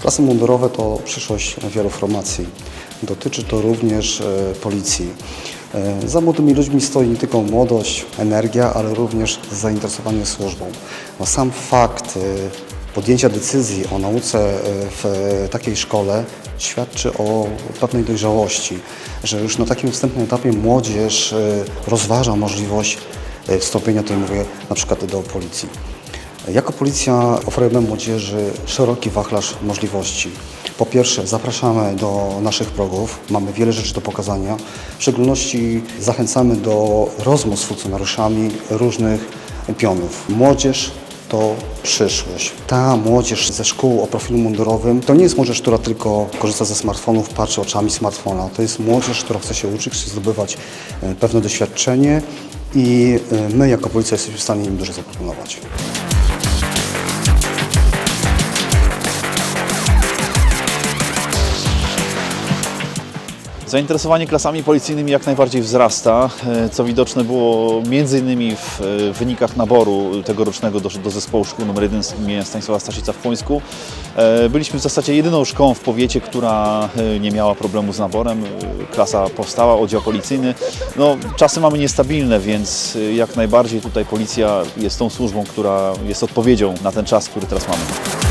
Klasy mundurowe to przyszłość wielu formacji. Dotyczy to również e, policji. E, Za młodymi ludźmi stoi nie tylko młodość, energia, ale również zainteresowanie służbą. No sam fakt e, podjęcia decyzji o nauce w takiej szkole świadczy o pewnej dojrzałości, że już na takim wstępnym etapie młodzież rozważa możliwość wstąpienia, tutaj mówię na przykład do policji. Jako policja oferujemy młodzieży szeroki wachlarz możliwości. Po pierwsze, zapraszamy do naszych progów, mamy wiele rzeczy do pokazania. W szczególności zachęcamy do rozmów z funkcjonariuszami różnych pionów. Młodzież to przyszłość. Ta młodzież ze szkół o profilu mundurowym to nie jest młodzież, która tylko korzysta ze smartfonów, patrzy oczami smartfona. To jest młodzież, która chce się uczyć, chce zdobywać e, pewne doświadczenie i e, my jako policja jesteśmy w stanie im dużo zaproponować. Zainteresowanie klasami policyjnymi jak najbardziej wzrasta, e, co widoczne było m.in. w e, wynikach naboru tegorocznego do, do zespołu szkół nr 1 imienia Stanisława Staszica w Płońsku. E, Byliśmy w zasadzie jedyną szkołą w powiecie, która nie miała problemu z naborem. Klasa powstała, oddział policyjny. No, czasy mamy niestabilne, więc jak najbardziej tutaj policja jest tą służbą, która jest odpowiedzią na ten czas, który teraz mamy.